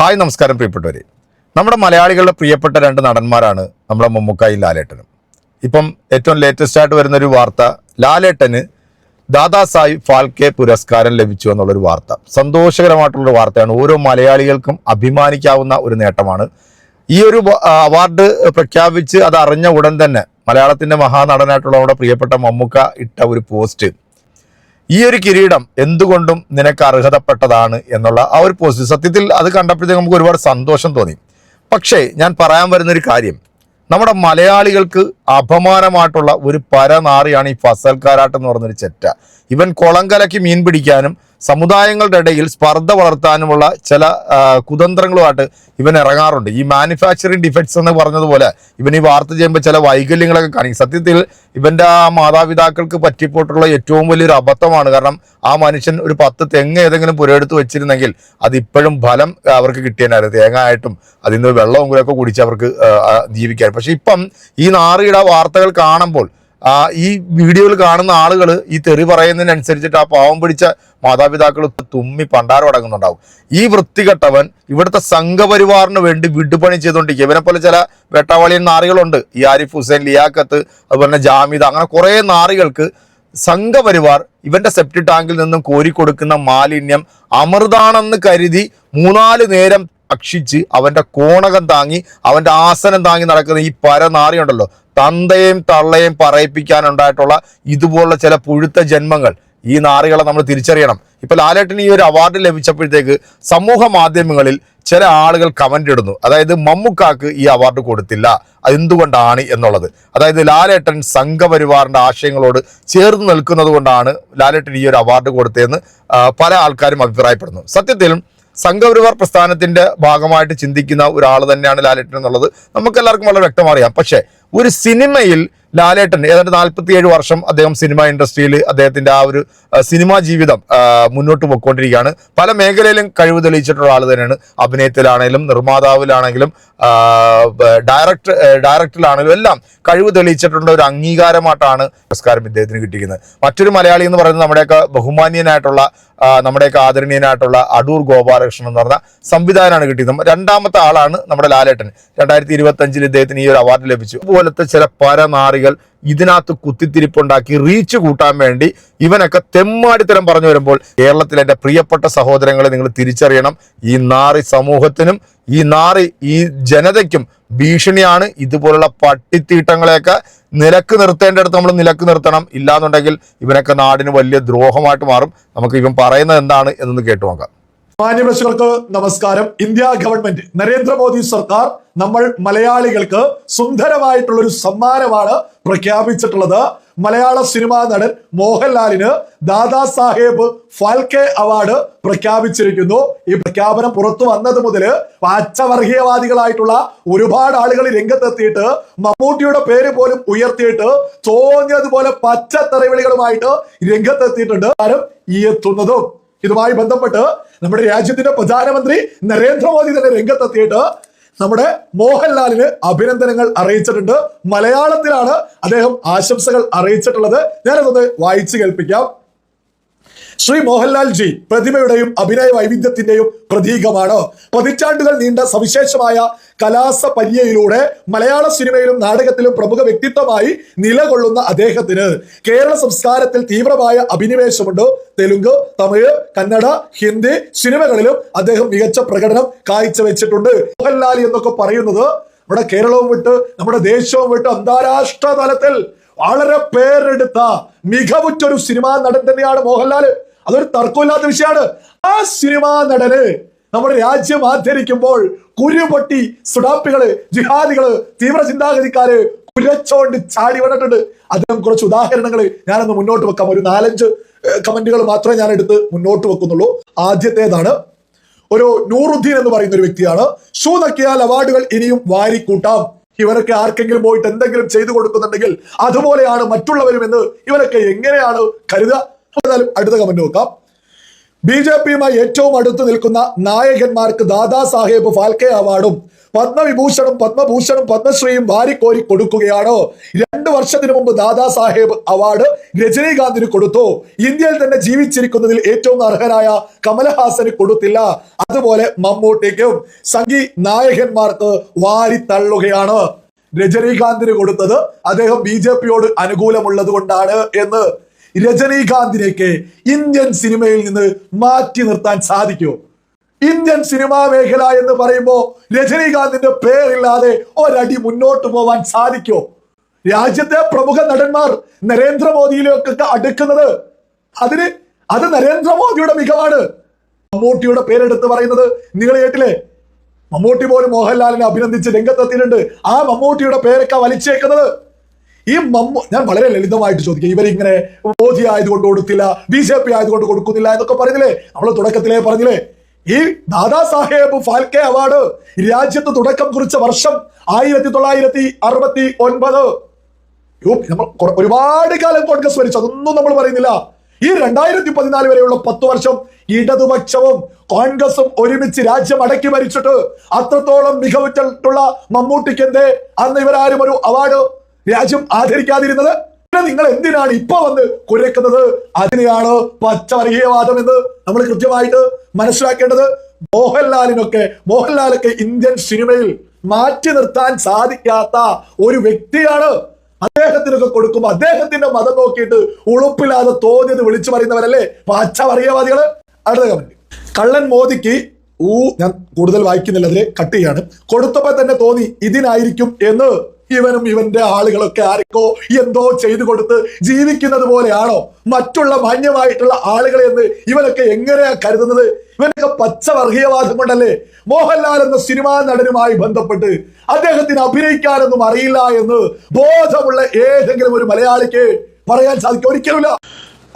Hi നമസ്കാരം പ്രിയപ്പെട്ടവരെ. നമ്മുടെ മലയാളികളുടെ പ്രിയപ്പെട്ട രണ്ട് നടന്മാരാണ് നമ്മുടെ മമ്മൂക്കായും ലാലേട്ടനും. ഇപ്പം ഏറ്റവും ലേറ്റസ്റ്റ് ആയിട്ട് വരുന്നൊരു വാർത്ത ലാലേട്ടന് ദാദാസാഹിബ് ഫാൽക്കെ പുരസ്കാരം ലഭിച്ചു എന്നുള്ളൊരു വാർത്ത. സന്തോഷകരമായിട്ടുള്ളൊരു വാർത്തയാണ്. ഓരോ മലയാളികൾക്കും അഭിമാനിക്കാവുന്ന ഒരു നേട്ടമാണ്. ഈ ഒരു അവാർഡ് പ്രഖ്യാപിച്ച് അത് അറിഞ്ഞ ഉടൻ തന്നെ മലയാളത്തിന്റെ മഹാനടനായിട്ടുള്ള നമ്മുടെ പ്രിയപ്പെട്ട മമ്മൂക്ക ഇട്ട ഒരു പോസ്റ്റ് ഈ ഒരു കിരീടം എന്തുകൊണ്ടും നിനക്ക് അർഹതപ്പെട്ടതാണ് എന്നുള്ള ആ ഒരു പോസ്റ്റ് സത്യത്തിൽ അത് കണ്ടപ്പോഴത്തേക്ക് നമുക്ക് ഒരുപാട് സന്തോഷം തോന്നി. പക്ഷേ ഞാൻ പറയാൻ വരുന്നൊരു കാര്യം. നമ്മുടെ മലയാളികൾക്ക് അപമാനമായിട്ടുള്ള ഒരു പരനാറിയാണ് ഈ ഫസൽക്കാരാട്ടെന്ന് പറഞ്ഞൊരു ചെറ്റ. ഇവൻ കുളം കലക്കി മീൻ പിടിക്കാനും സമുദായങ്ങളുടെ ഇടയിൽ സ്പർദ്ധ വളർത്താനുമുള്ള ചില കുതന്ത്രങ്ങളുമായിട്ട് ഇവൻ ഇറങ്ങാറുണ്ട്. ഈ മാനുഫാക്ചറിങ് ഡിഫക്ട്സ് എന്ന് പറഞ്ഞതുപോലെ ഇവൻ ഈ വാർത്ത ചെയ്യുമ്പോൾ ചില വൈകല്യങ്ങളൊക്കെ കാണിക്കും. സത്യത്തിൽ ഇവന്റെ ആ മാതാപിതാക്കൾക്ക് പറ്റിപ്പോട്ടുള്ള ഏറ്റവും വലിയൊരു അബദ്ധമാണ്. കാരണം ആ മനുഷ്യൻ ഒരു പത്ത് തെങ്ങ് ഏതെങ്കിലും പുരയെടുത്ത് വെച്ചിരുന്നെങ്കിൽ അതിപ്പോഴും ഫലം അവർക്ക് കിട്ടിയേനായിരുന്നു തേങ്ങ ആയിട്ടും അതിൽ നിന്ന് വെള്ളവും കൂടെയൊക്കെ കുടിച്ച് അവർക്ക് ജീവിക്കാൻ. പക്ഷേ ഇപ്പം ഈ നാറിയുടെ വാർത്തകൾ കാണുമ്പോൾ ഈ വീഡിയോയിൽ കാണുന്ന ആളുകൾ ഈ തെറി പറയുന്നതിനനുസരിച്ചിട്ട് ആ പാവം പിടിച്ച മാതാപിതാക്കൾ തുമ്മി പണ്ടാരം അടങ്ങുന്നുണ്ടാവും. ഈ വൃത്തികെട്ടവൻ ഇവിടുത്തെ സംഘപരിവാറിന് വേണ്ടി വിടുപണി ചെയ്തുകൊണ്ടിരിക്കുക ഇവനെ പോലെ ചില വേട്ടാവാളിയൻ നാറികളുണ്ട്. ഈ ആരിഫ് ഹുസൈൻ ലിയാക്കത്ത് അതുപോലെ ജാമിദ അങ്ങനെ കുറേ നാറികൾക്ക് സംഘപരിവാർ ഇവന്റെ സെപ്റ്റി ടാങ്കിൽ നിന്നും കോരിക്കൊടുക്കുന്ന മാലിന്യം അമൃതാണെന്ന് കരുതി മൂന്നാൽ നേരം ഭക്ഷിച്ച് അവന്റെ കോണകം താങ്ങി അവന്റെ ആസനം താങ്ങി നടക്കുന്ന ഈ പരനാറിയുണ്ടല്ലോ തന്തയും തള്ളയും പറയിപ്പിക്കാനുണ്ടായിട്ടുള്ള ഇതുപോലുള്ള ചില പുഴുത്ത ജന്മങ്ങൾ ഈ നാറികളെ നമ്മൾ തിരിച്ചറിയണം. ഇപ്പൊ ലാലേട്ടന് ഈ ഒരു അവാർഡ് ലഭിച്ചപ്പോഴത്തേക്ക് സമൂഹ മാധ്യമങ്ങളിൽ ചില ആളുകൾ കമന്റ് ഇടുന്നു. അതായത് മമ്മുക്കാക്ക് ഈ അവാർഡ് കൊടുത്തില്ല. അതെന്തുകൊണ്ടാണ് എന്നുള്ളത്. അതായത് ലാലേട്ടൻ സംഘപരിവാറിന്റെ ആശയങ്ങളോട് ചേർന്ന് നിൽക്കുന്നത് കൊണ്ടാണ് ലാലേട്ടൻ ഈ ഒരു അവാർഡ് കൊടുത്തതെന്ന് പല ആൾക്കാരും അഭിപ്രായപ്പെടുന്നു. സത്യത്തിൽ സംഘപരിവാർ പ്രസ്ഥാനത്തിന്റെ ഭാഗമായിട്ട് ചിന്തിക്കുന്ന ഒരാൾ തന്നെയാണ് ലാലേട്ടൻ എന്നുള്ളത് നമുക്ക് എല്ലാവർക്കും വളരെ വ്യക്തമറിയാം. പക്ഷേ ഒരു സിനിമയിൽ ലാലേട്ടൻ ഏതാണ്ട് നാൽപ്പത്തിയേഴ് വർഷം അദ്ദേഹം സിനിമ ഇൻഡസ്ട്രിയിൽ അദ്ദേഹത്തിന്റെ ആ ഒരു സിനിമാ ജീവിതം മുന്നോട്ട് പോയിക്കൊണ്ടിരിക്കുകയാണ്. പല മേഖലയിലും കഴിവ് തെളിയിച്ചിട്ടുള്ള ആൾ തന്നെയാണ്. അഭിനയത്തിലാണെങ്കിലും നിർമ്മാതാവിലാണെങ്കിലും ഡയറക്ടർ ഡയറക്ടറിലാണെങ്കിലും എല്ലാം കഴിവ് തെളിയിച്ചിട്ടുള്ള ഒരു അംഗീകാരമായിട്ടാണ് പുരസ്കാരം ഇദ്ദേഹത്തിന് കിട്ടിയിരിക്കുന്നത്. മറ്റൊരു മലയാളി എന്ന് പറയുന്നത് നമ്മുടെയൊക്കെ ബഹുമാന്യനായിട്ടുള്ള നമ്മുടെയൊക്കെ ആദരണീയനായിട്ടുള്ള അടൂർ ഗോപാലകൃഷ്ണൻ എന്ന് പറഞ്ഞ സംവിധാനമാണ് കിട്ടിയത്. രണ്ടാമത്തെ ആളാണ് നമ്മുടെ ലാലേട്ടൻ. രണ്ടായിരത്തി ഇരുപത്തി അഞ്ചിൽ ഇദ്ദേഹത്തിന് ഈ ഒരു അവാർഡ് ലഭിച്ചു. അതുപോലത്തെ ചില പരനാറികൾ ഇതിനകത്ത് കുത്തിത്തിരിപ്പുണ്ടാക്കി റീച്ച് കൂട്ടാൻ വേണ്ടി ഇവനൊക്കെ തെമ്മാടിത്തരം പറഞ്ഞു വരുമ്പോൾ കേരളത്തിലെ എന്റെ പ്രിയപ്പെട്ട സഹോദരങ്ങളെ നിങ്ങൾ തിരിച്ചറിയണം. ഈ നാറി സമൂഹത്തിനും ഈ നാറി ഈ ജനതയ്ക്കും ഭീഷണിയാണ് ഇതുപോലുള്ള പട്ടിത്തീട്ടങ്ങളെയൊക്കെ നിലയ്ക്ക് നിർത്തേണ്ടടുത്ത് നമ്മൾ നിലയ്ക്ക് നിർത്തണം. ഇല്ലാന്നുണ്ടെങ്കിൽ ഇവനൊക്കെ നാടിന് വലിയ ദ്രോഹമായിട്ട് മാറും. നമുക്ക് ഇവൻ പറയുന്നത് എന്താണ് എന്നൊന്ന് കേട്ടു നോക്കാം. മാന്യപ്രേക്ഷകർക്ക് നമസ്കാരം. ഇന്ത്യ ഗവൺമെന്റ് നരേന്ദ്രമോദി സർക്കാർ നമ്മൾ മലയാളികൾക്ക് സുന്ദരമായിട്ടുള്ള ഒരു സമ്മാനമാണ് പ്രഖ്യാപിച്ചിട്ടുള്ളത്. മലയാള സിനിമാ നടൻ മോഹൻലാലിന് ദാദാ സാഹേബ് ഫാൽക്കെ അവാർഡ് പ്രഖ്യാപിച്ചിരിക്കുന്നു. ഈ പ്രഖ്യാപനം പുറത്തു വന്നത് മുതൽ പച്ചവർഗീയവാദികളായിട്ടുള്ള ഒരുപാട് ആളുകൾ രംഗത്തെത്തിയിട്ട് മമ്മൂട്ടിയുടെ പേര് പോലും ഉയർത്തിയിട്ട് തോന്നിയതുപോലെ പച്ച തെറിവിളികളുമായിട്ട് രംഗത്തെത്തിയിട്ടുണ്ട് എത്തുന്നതും. ഇതുമായി ബന്ധപ്പെട്ട് നമ്മുടെ രാജ്യത്തിന്റെ പ്രധാനമന്ത്രി നരേന്ദ്രമോദി തന്നെ രംഗത്തെത്തിയിട്ട് നമ്മുടെ മോഹൻലാലിന് അഭിനന്ദനങ്ങൾ അറിയിച്ചിട്ടുണ്ട്. മലയാളത്തിലാണ് അദ്ദേഹം ആശംസകൾ അറിയിച്ചിട്ടുള്ളത്. ഞാനതൊന്ന് വായിച്ചു കേൾപ്പിക്കാം. ശ്രീ മോഹൻലാൽ ജി പ്രതിഭയുടെയും അഭിനയ വൈവിധ്യത്തിന്റെയും പ്രതീകമാണ്. പതിറ്റാണ്ടുകൾ നീണ്ട സവിശേഷമായ കലാസ പര്യയിലൂടെ മലയാള സിനിമയിലും നാടകത്തിലും പ്രമുഖ വ്യക്തിത്വമായി നിലകൊള്ളുന്ന അദ്ദേഹത്തിന് കേരള സംസ്കാരത്തിൽ തീവ്രമായ അഭിനിവേശമുണ്ട്. തെലുങ്ക് തമിഴ് കന്നഡ ഹിന്ദി സിനിമകളിലും അദ്ദേഹം മികച്ച പ്രകടനം കാഴ്ചവെച്ചിട്ടുണ്ട്. മോഹൻലാൽ എന്നൊക്കെ പറയുന്നത് നമ്മുടെ കേരളവും വിട്ട് നമ്മുടെ ദേശവും വിട്ട് അന്താരാഷ്ട്ര തലത്തിൽ വളരെ പേരെടുത്ത മികവുറ്റൊരു സിനിമാ നടൻ തന്നെയാണ് മോഹൻലാൽ അതൊരു തർക്കമില്ലാത്ത വിഷയമാണ്. ആ സിനിമാ നടന് നമ്മുടെ രാജ്യം ആദരിക്കുമ്പോൾ കുരുപൊട്ടി സുഡാപ്പികൾ ജിഹാദികൾ തീവ്ര ചിന്താഗതിക്കാര് കുരച്ചോണ്ട് ചാടി വന്നിട്ടുണ്ട്. അദ്ദേഹം കുറച്ച് ഉദാഹരണങ്ങൾ ഞാനൊന്ന് മുന്നോട്ട് വെക്കാം. ഒരു നാലഞ്ച് കമന്റുകൾ മാത്രമേ ഞാൻ എടുത്ത് മുന്നോട്ട് വെക്കുന്നുള്ളൂ. ആദ്യത്തേതാണ് ഒരു നൂറുദ്ദീൻ എന്ന് പറയുന്ന ഒരു വ്യക്തിയാണ്. ഷൂ നക്കിയാൽ അവാർഡുകൾ ഇനിയും വാരിക്കൂട്ടാം. ഇവരൊക്കെ ആർക്കെങ്കിലും പോയിട്ട് എന്തെങ്കിലും ചെയ്തു കൊടുക്കുന്നുണ്ടെങ്കിൽ അതുപോലെയാണ് മറ്റുള്ളവരും എന്ന് ഇവരൊക്കെ എങ്ങനെയാണ് കരുതുക? അടുത്ത കമന്റ് നോക്കാം. ബി ജെ പിയുമായി ഏറ്റവും അടുത്ത് നിൽക്കുന്ന നായകന്മാർക്ക് ദാദാ സാഹേബ് ഫാൽക്കെ അവാർഡും പത്മവിഭൂഷണും പത്മഭൂഷണും പത്മശ്രീയും വാരിക്കോരി കൊടുക്കുകയാണ്. രണ്ടു വർഷത്തിന് മുമ്പ് ദാദാ സാഹേബ് അവാർഡ് രജനീകാന്തിന് കൊടുത്തു. ഇന്ത്യയിൽ തന്നെ ജീവിച്ചിരിക്കുന്നതിൽ ഏറ്റവും അർഹനായ കമലഹാസന് കൊടുത്തില്ല. അതുപോലെ മമ്മൂട്ടിക്കും സംഗീ നായകന്മാർക്ക് വാരി തള്ളുകയാണ്. രജനീകാന്തിന് കൊടുത്തത് അദ്ദേഹം ബി ജെ പിയോട് അനുകൂലമുള്ളത് കൊണ്ടാണ് എന്ന് രജനീകാന്തിനേക്ക് ഇന്ത്യൻ സിനിമയിൽ നിന്ന് മാറ്റി നിർത്താൻ സാധിക്കുമോ ഇന്ത്യൻ സിനിമാ മേഖല എന്ന് പറയുമ്പോ രജനീകാന്തിന്റെ പേരില്ലാതെ ഒരടി മുന്നോട്ട് പോവാൻ സാധിക്കോ? രാജ്യത്തെ പ്രമുഖ നടന്മാർ നരേന്ദ്രമോദിയിലേക്കൊക്കെ അടുക്കുന്നത് അതിന് അത് നരേന്ദ്രമോദിയുടെ മികവാണ്. മമ്മൂട്ടിയുടെ പേരെടുത്ത് പറയുന്നത് നിങ്ങൾ കേട്ടില്ലേ? മമ്മൂട്ടി പോലും മോഹൻലാലിനെ അഭിനന്ദിച്ച് രംഗത്തെത്തിയിട്ടുണ്ട്. ആ മമ്മൂട്ടിയുടെ പേരൊക്കെ വലിച്ചേക്കുന്നത് ഈ മമ്മു ഞാൻ വളരെ ലളിതമായിട്ട് ചോദിക്കുക ഇവരിങ്ങനെ മോദി ആയതുകൊണ്ട് കൊടുത്തില്ല ബി ജെ പി ആയതുകൊണ്ട് കൊടുക്കുന്നില്ല എന്നൊക്കെ പറഞ്ഞില്ലേ? നമ്മൾ തുടക്കത്തിലേ പറഞ്ഞില്ലേ? ഈ ദാദാസാഹേബ് ഫാൽക്കെ അവാർഡ് രാജ്യത്ത് തുടക്കം കുറിച്ച വർഷം ആയിരത്തി തൊള്ളായിരത്തി അറുപത്തി ഒൻപത് നമ്മൾ ഒരുപാട് കാലം കോൺഗ്രസ് ഭരിച്ചു അതൊന്നും നമ്മൾ പറയുന്നില്ല. ഈ രണ്ടായിരത്തി പതിനാല് വരെയുള്ള പത്ത് വർഷം ഇടതുപക്ഷവും കോൺഗ്രസും ഒരുമിച്ച് രാജ്യം അടക്കി ഭരിച്ചിട്ട് അത്രത്തോളം മികവുറ്റുള്ള മമ്മൂട്ടിക്ക് എന്തേ അന്ന് ഇവരാരും ഒരു അവാർഡ് രാജ്യം ആദരിക്കാതിരുന്നത്. പിന്നെ നിങ്ങൾ എന്തിനാണ് ഇപ്പൊ വന്ന് കുരക്കുന്നത് അതിനെയാണ് പച്ചവർഗീയവാദം എന്ന് നമ്മൾ കൃത്യമായിട്ട് മനസ്സിലാക്കേണ്ടത്? മോഹൻലാലിനൊക്കെ മോഹൻലാലൊക്കെ ഇന്ത്യൻ സിനിമയിൽ മാറ്റി നിർത്താൻ സാധിക്കാത്ത ഒരു വ്യക്തിയാണ് അദ്ദേഹത്തിനൊക്കെ കൊടുക്കുമ്പോ അദ്ദേഹത്തിന്റെ മതം നോക്കിയിട്ട് ഉളുപ്പില്ലാതെ തോന്നിയത് വിളിച്ചു പറയുന്നവരല്ലേ പച്ചവർഗീയവാദികൾ അടുത്ത കമന്റ് കള്ളൻ മോദിക്ക് ഊ ഞാൻ കൂടുതൽ വായിക്കുന്നില്ല അതിലെ കട്ട് ചെയ്യാണ്. കൊടുത്തപ്പോ തന്നെ തോന്നി ഇതിനായിരിക്കും എന്ന് ഇവനും ഇവന്റെ ആളുകളൊക്കെ ആർക്കോ എന്തോ ചെയ്തു കൊടുത്ത് ജീവിക്കുന്നത് പോലെയാണോ? മറ്റുള്ള മാന്യമായിട്ടുള്ള ആളുകളെ എന്ന് ഇവനൊക്കെ എങ്ങനെയാ കരുതുന്നത്? ഇവനൊക്കെ പച്ച വർഗീയവാദം കൊണ്ടല്ലേ മോഹൻലാൽ എന്ന സിനിമാ നടനുമായി ബന്ധപ്പെട്ട് അദ്ദേഹത്തിന് അഭിനയിക്കാനൊന്നും അറിയില്ല എന്ന് ബോധമുള്ള ഏതെങ്കിലും ഒരു മലയാളിക്ക് പറയാൻ സാധിക്കും. ഒരിക്കലുമില്ല.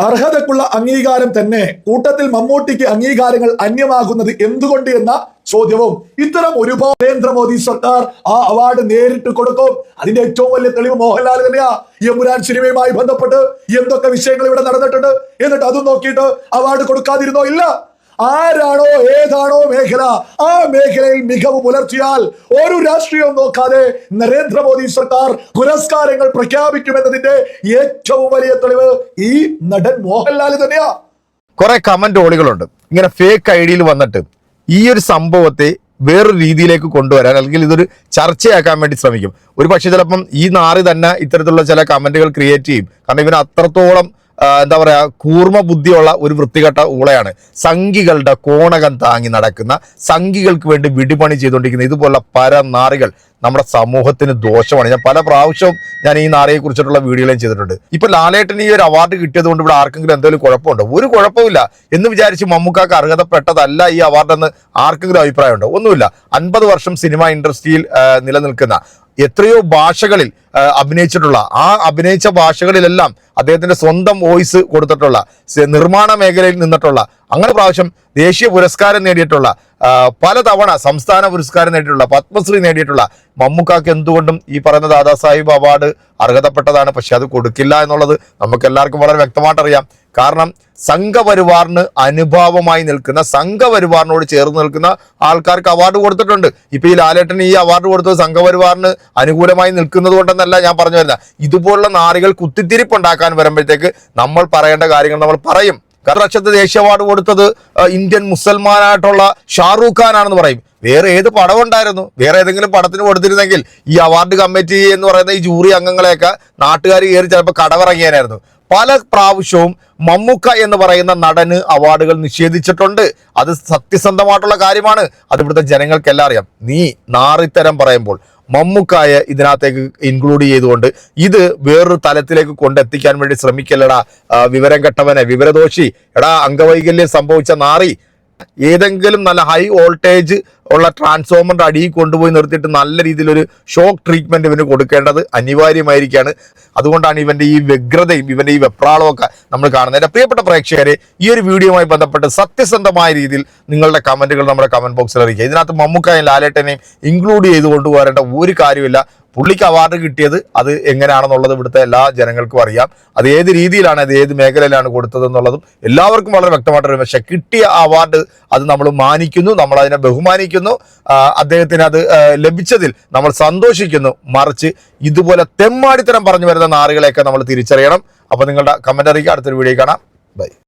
അർഹതക്കുള്ള അംഗീകാരം തന്നെ കൂട്ടത്തിൽ മമ്മൂട്ടിക്ക് അംഗീകാരങ്ങൾ അന്യമാകുന്നത് എന്തുകൊണ്ട് എന്ന ചോദ്യവും ഇത്തരം ഒരുപാട് നരേന്ദ്രമോദി സർക്കാർ ആ അവാർഡ് നേരിട്ട് കൊടുക്കും. അതിന്റെ ഏറ്റവും വലിയ തെളിവ് മോഹൻലാൽ തന്നെയാ. യമുരാൻ സിനിമയുമായി ബന്ധപ്പെട്ട് എന്തൊക്കെ വിഷയങ്ങൾ ഇവിടെ നടന്നിട്ടുണ്ട്? എന്നിട്ട് അതും നോക്കിയിട്ട് അവാർഡ് കൊടുക്കാതിരുന്നോ? ഇല്ല. ആരാണോ ഏതാണോ മേഖല ആ മേഖലയിൽ മികവ് പുലർത്തിയാൽ ഒരു രാഷ്ട്രീയവും നോക്കാതെ നരേന്ദ്രമോദി സർക്കാർ പുരസ്കാരങ്ങൾ പ്രഖ്യാപിക്കുമെന്നതിന്റെ ഏറ്റവും വലിയ തെളിവ് ഈ നടൻ മോഹൻലാൽ തന്നെയാ. കുറെ കമന്റ് ഓളികളുണ്ട്. ഇങ്ങനെ ഫേക്ക് ഐഡിയിൽ വന്നിട്ട് ഈ ഒരു സംഭവത്തെ വേറൊരു രീതിയിലേക്ക് കൊണ്ടുവരാൻ അല്ലെങ്കിൽ ഇതൊരു ചർച്ചയാക്കാൻ വേണ്ടി ശ്രമിക്കും. ഒരു പക്ഷേ ചിലപ്പം ഈ നാറി തന്നെ ഇത്തരത്തിലുള്ള ചില കമന്റുകൾ ക്രിയേറ്റ് ചെയ്യും. കാരണം ഇവന് അത്രത്തോളം എന്താ പറയുക കൂർമ്മ ബുദ്ധിയുള്ള ഒരു വൃത്തികെട്ട ഊളയാണ്. സംഘികളുടെ കോണകം താങ്ങി നടക്കുന്ന സംഘികൾക്ക് വേണ്ടി വിടിപണി ചെയ്തുകൊണ്ടിരിക്കുന്ന ഇതുപോലുള്ള പരനാറികൾ നമ്മുടെ സമൂഹത്തിന് ദോഷമാണ്. ഞാൻ പല പ്രാവശ്യവും ഞാൻ ഈ നാറിയെ കുറിച്ചിട്ടുള്ള വീഡിയോകളും ചെയ്തിട്ടുണ്ട്. ഇപ്പൊ ലാലേട്ടന് ഈ ഒരു അവാർഡ് കിട്ടിയത് കൊണ്ട് ഇവിടെ ആർക്കെങ്കിലും എന്തെങ്കിലും കുഴപ്പമുണ്ടോ? ഒരു കുഴപ്പമില്ല എന്ന് വിചാരിച്ച് മമ്മൂക്കാക്ക് അർഹതപ്പെട്ടതല്ല ഈ അവാർഡ് എന്ന് ആർക്കെങ്കിലും അഭിപ്രായമുണ്ടോ? ഒന്നുമില്ല. അൻപത് വർഷം സിനിമ ഇൻഡസ്ട്രിയിൽ നിലനിൽക്കുന്ന എത്രയോ ഭാഷകളിൽ അഭിനയിച്ചിട്ടുള്ള ആ അഭിനയിച്ച ഭാഷകളിലെല്ലാം അദ്ദേഹത്തിന്റെ സ്വന്തം വോയിസ് കൊടുത്തിട്ടുള്ള നിർമ്മാണ മേഖലയിൽ നിന്നിട്ടുള്ള അങ്ങനെ പ്രാവശ്യം ദേശീയ പുരസ്കാരം നേടിയിട്ടുള്ള പല പലതവണ സംസ്ഥാന പുരസ്കാരം നേടിയിട്ടുള്ള പത്മശ്രീ നേടിയിട്ടുള്ള മമ്മൂക്കാക്ക് എന്തുകൊണ്ടും ഈ പറയുന്ന ദാദാസാഹിബ് അവാർഡ് അർഹതപ്പെട്ടതാണ്. പക്ഷെ അത് കൊടുക്കില്ല എന്നുള്ളത് നമുക്ക് എല്ലാവർക്കും വളരെ വ്യക്തമായിട്ട് അറിയാം കാരണം സംഘപരിവാറിന് അനുഭാവമായി നിൽക്കുന്ന സംഘപരിവാറിനോട് ചേർന്ന് നിൽക്കുന്ന ആൾക്കാർക്ക് അവാർഡ് കൊടുത്തിട്ടുണ്ട്. ഇപ്പൊ ഈ ലാലേട്ടൻ ഈ അവാർഡ് കൊടുത്തത് സംഘപരിവാറിന് അനുകൂലമായി നിൽക്കുന്നത് കൊണ്ടെന്നല്ല ഞാൻ പറഞ്ഞു വരുന്നത്. ഇതുപോലുള്ള നാറികൾ കുത്തിത്തിരിപ്പുണ്ടാക്കാൻ വരുമ്പോഴത്തേക്ക് നമ്മൾ പറയേണ്ട കാര്യങ്ങൾ നമ്മൾ പറയും. കാരണം ദേശീയ അവാർഡ് കൊടുത്തത് ഇന്ത്യൻ മുസൽമാനായിട്ടുള്ള ഷാറൂഖ് ഖാൻ ആണെന്ന് പറയും. വേറെ ഏത് പടം ഉണ്ടായിരുന്നു. വേറെ ഏതെങ്കിലും പടത്തിന് കൊടുത്തിരുന്നെങ്കിൽ ഈ അവാർഡ് കമ്മിറ്റി എന്ന് പറയുന്ന ഈ ജൂറി അംഗങ്ങളെയൊക്കെ നാട്ടുകാർ കയറി ചിലപ്പോൾ കടവിറങ്ങിയാനായിരുന്നു. പല പ്രാവശ്യവും മമ്മൂക്ക എന്ന് പറയുന്ന നടന് അവാർഡുകൾ നിഷേധിച്ചിട്ടുണ്ട്. അത് സത്യസന്ധമായിട്ടുള്ള കാര്യമാണ്. അത് ഇവിടുത്തെ ജനങ്ങൾക്കെല്ലാം അറിയാം. നീ നാറിത്തരം പറയുമ്പോൾ മമ്മൂക്കായെ ഇതിനകത്തേക്ക് ഇൻക്ലൂഡ് ചെയ്തുകൊണ്ട് ഇത് വേറൊരു തലത്തിലേക്ക് കൊണ്ടെത്തിക്കാൻ വേണ്ടി ശ്രമിക്കല്ലടാ വിവരം കെട്ടവനെ വിവരദോഷി. എടാ അംഗവൈകല്യം സംഭവിച്ച നാറി ഏതെങ്കിലും നല്ല ഹൈ വോൾട്ടേജ് ഉള്ള ട്രാൻസ്ഫോമറിന്റെ അടിയിൽ കൊണ്ടുപോയി നിർത്തിയിട്ട് നല്ല രീതിയിലൊരു ഷോക്ക് ട്രീറ്റ്മെന്റ് ഇവന് കൊടുക്കേണ്ടത് അനിവാര്യമായിരിക്കുകയാണ് അതുകൊണ്ടാണ് ഇവന്റെ ഈ വ്യഗ്രതയും ഇവന്റെ ഈ വെപ്രാളവും ഒക്കെ നമ്മൾ കാണുന്നത്. എന്റെ പ്രിയപ്പെട്ട പ്രേക്ഷകരെ ഈ ഒരു വീഡിയോയുമായി ബന്ധപ്പെട്ട് സത്യസന്ധമായ രീതിയിൽ നിങ്ങളുടെ കമന്റുകൾ നമ്മുടെ കമന്റ് ബോക്സിൽ അറിയിക്കുക. ഇതിനകത്ത് മമ്മൂക്കായും ലാലേട്ടനെയും ഇൻക്ലൂഡ് ചെയ്ത് കൊണ്ടുപോരേണ്ട ഒരു കാര്യമില്ല പുള്ളിക്ക് അവാർഡ് കിട്ടിയത് അത് എങ്ങനെയാണെന്നുള്ളത് ഇവിടുത്തെ എല്ലാ ജനങ്ങൾക്കും അറിയാം. അത് ഏത് രീതിയിലാണ് അത് ഏത് മേഖലയിലാണ് കൊടുത്തതെന്നുള്ളതും എല്ലാവർക്കും വളരെ വ്യക്തമായിട്ട് അറിയാം പക്ഷെ കിട്ടിയ അവാർഡ് അത് നമ്മൾ മാനിക്കുന്നു നമ്മൾ അതിനെ ബഹുമാനിക്കുന്നു. അദ്ദേഹത്തിന് അത് ലഭിച്ചതിൽ നമ്മൾ സന്തോഷിക്കുന്നു. മറിച്ച് ഇതുപോലെ തെമ്മാടിത്തരം പറഞ്ഞു വരുന്ന നാറുകളെയൊക്കെ നമ്മൾ തിരിച്ചറിയണം. അപ്പോൾ നിങ്ങളുടെ കമന്റ് അറിയിക്കുക അടുത്തൊരു വീഡിയോ കാണാം. ബൈ